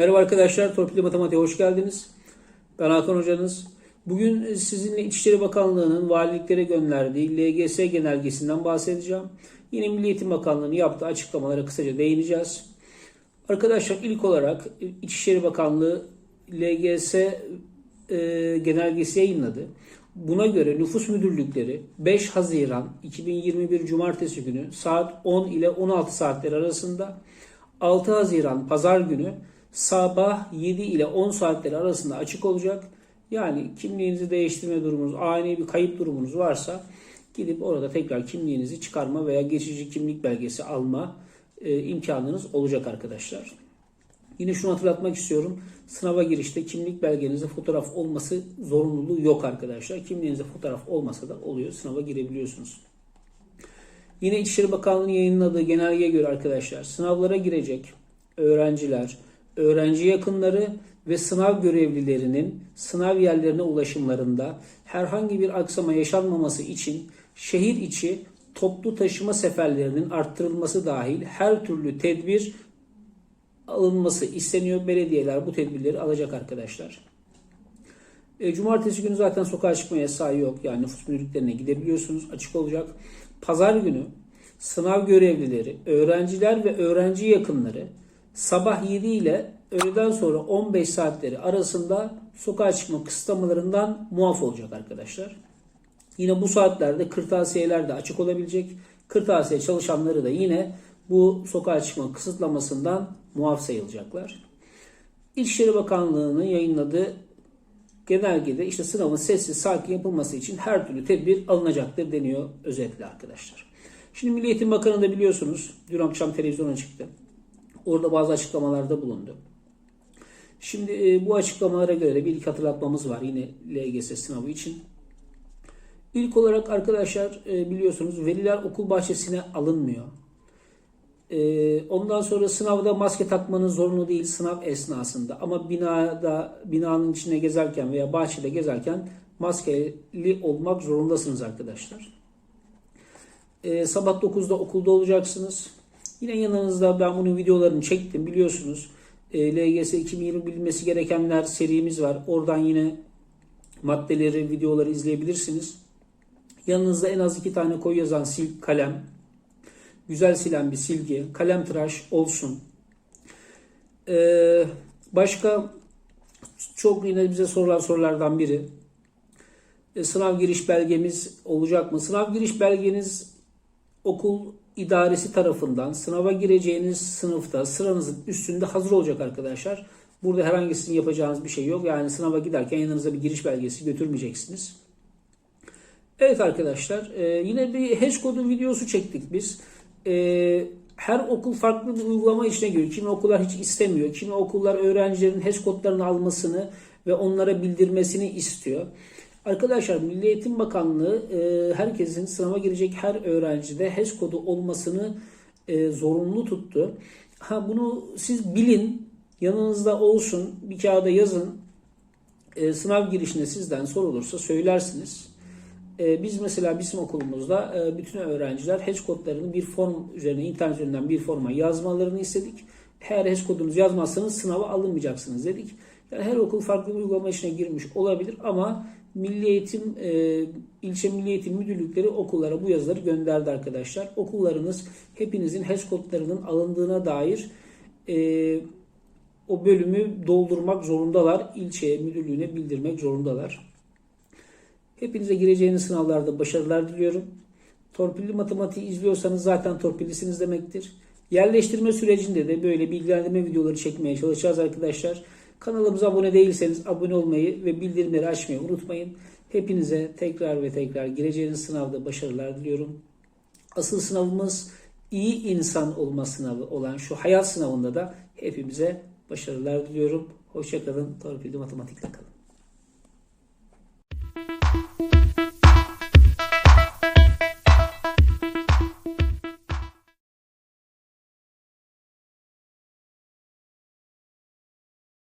Merhaba arkadaşlar, Torpilli Matematiğe hoş geldiniz. Ben Hakan Hocanız. Bugün sizinle İçişleri Bakanlığı'nın valiliklere gönderdiği LGS genelgesinden bahsedeceğim. Yine Milli Eğitim Bakanlığı'nın yaptığı açıklamalara kısaca değineceğiz. Arkadaşlar ilk olarak İçişleri Bakanlığı LGS e, genelgesi yayınladı. Buna göre nüfus müdürlükleri 5 Haziran 2021 Cumartesi günü saat 10 ile 16 saatler arasında 6 Haziran Pazar günü sabah 7 ile 10 saatleri arasında açık olacak. Yani kimliğinizi değiştirme durumunuz, ani bir kayıp durumunuz varsa gidip orada tekrar kimliğinizi çıkarma veya geçici kimlik belgesi alma e, imkanınız olacak arkadaşlar. Yine şunu hatırlatmak istiyorum. Sınava girişte kimlik belgenizde fotoğraf olması zorunluluğu yok arkadaşlar. Kimliğinizde fotoğraf olmasa da oluyor. Sınava girebiliyorsunuz. Yine İçişleri Bakanlığı'nın yayınladığı genelgeye göre arkadaşlar sınavlara girecek öğrenciler, öğrenci yakınları ve sınav görevlilerinin sınav yerlerine ulaşımlarında herhangi bir aksama yaşanmaması için şehir içi toplu taşıma seferlerinin arttırılması dahil her türlü tedbir alınması isteniyor. Belediyeler bu tedbirleri alacak arkadaşlar. E, cumartesi günü zaten sokağa çıkma yasağı yok. Yani nüfus müdürlüklerine gidebiliyorsunuz. Açık olacak. Pazar günü sınav görevlileri, öğrenciler ve öğrenci yakınları sabah 7 ile öğleden sonra 15 saatleri arasında sokağa çıkma kısıtlamalarından muaf olacak arkadaşlar. Yine bu saatlerde kırtasiyeler de açık olabilecek. Kırtasiye çalışanları da yine bu sokağa çıkma kısıtlamasından muaf sayılacaklar. İçişleri Bakanlığı'nın yayınladığı genelgede işte sınavın sessiz sakin yapılması için her türlü tedbir alınacaktır deniyor özetle arkadaşlar. Şimdi Milli Eğitim Bakanı da biliyorsunuz dün akşam televizyona çıktı. Orada bazı açıklamalarda bulundu. Şimdi e, bu açıklamalara göre bir ilk hatırlatmamız var yine LGS sınavı için. İlk olarak arkadaşlar e, biliyorsunuz veliler okul bahçesine alınmıyor. E, ondan sonra sınavda maske takmanız zorunlu değil sınav esnasında ama binada binanın içine gezerken veya bahçede gezerken maskeli olmak zorundasınız arkadaşlar. E, sabah 9'da okulda olacaksınız. Yine yanınızda ben bunun videolarını çektim biliyorsunuz. E, LGS 2020 bilmesi gerekenler serimiz var. Oradan yine maddeleri, videoları izleyebilirsiniz. Yanınızda en az iki tane koyu yazan sil kalem, güzel silen bir silgi, kalem tıraş olsun. Ee, başka çok yine bize sorulan sorulardan biri. E, sınav giriş belgemiz olacak mı? Sınav giriş belgeniz okul idaresi tarafından sınava gireceğiniz sınıfta sıranızın üstünde hazır olacak arkadaşlar. Burada herhangi sizin yapacağınız bir şey yok. Yani sınava giderken yanınıza bir giriş belgesi götürmeyeceksiniz. Evet arkadaşlar e, yine bir hash kodu videosu çektik biz. E, her okul farklı bir uygulama içine giriyor. Kimi okullar hiç istemiyor. Kimi okullar öğrencilerin hash kodlarını almasını ve onlara bildirmesini istiyor. Arkadaşlar Milli Eğitim Bakanlığı e, herkesin sınava girecek her öğrencide HES kodu olmasını e, zorunlu tuttu. Ha bunu siz bilin, yanınızda olsun, bir kağıda yazın. E, sınav girişinde sizden sorulursa söylersiniz. E, biz mesela bizim okulumuzda bütün öğrenciler HES kodlarını bir form üzerine, internet üzerinden bir forma yazmalarını istedik. Eğer HES kodunuzu yazmazsanız sınava alınmayacaksınız dedik. Yani her okul farklı bir uygulama içine girmiş olabilir ama Milli Eğitim e, ilçe Milli Eğitim Müdürlükleri okullara bu yazıları gönderdi arkadaşlar. Okullarınız hepinizin HES kodlarının alındığına dair e, o bölümü doldurmak zorundalar. İlçeye, müdürlüğüne bildirmek zorundalar. Hepinize gireceğiniz sınavlarda başarılar diliyorum. Torpilli matematiği izliyorsanız zaten torpillisiniz demektir. Yerleştirme sürecinde de böyle bilgilendirme videoları çekmeye çalışacağız arkadaşlar. Kanalımıza abone değilseniz abone olmayı ve bildirimleri açmayı unutmayın. Hepinize tekrar ve tekrar gireceğiniz sınavda başarılar diliyorum. Asıl sınavımız iyi insan olma sınavı olan şu hayat sınavında da hepimize başarılar diliyorum. Hoşçakalın. Torpilli Matematik'le kalın.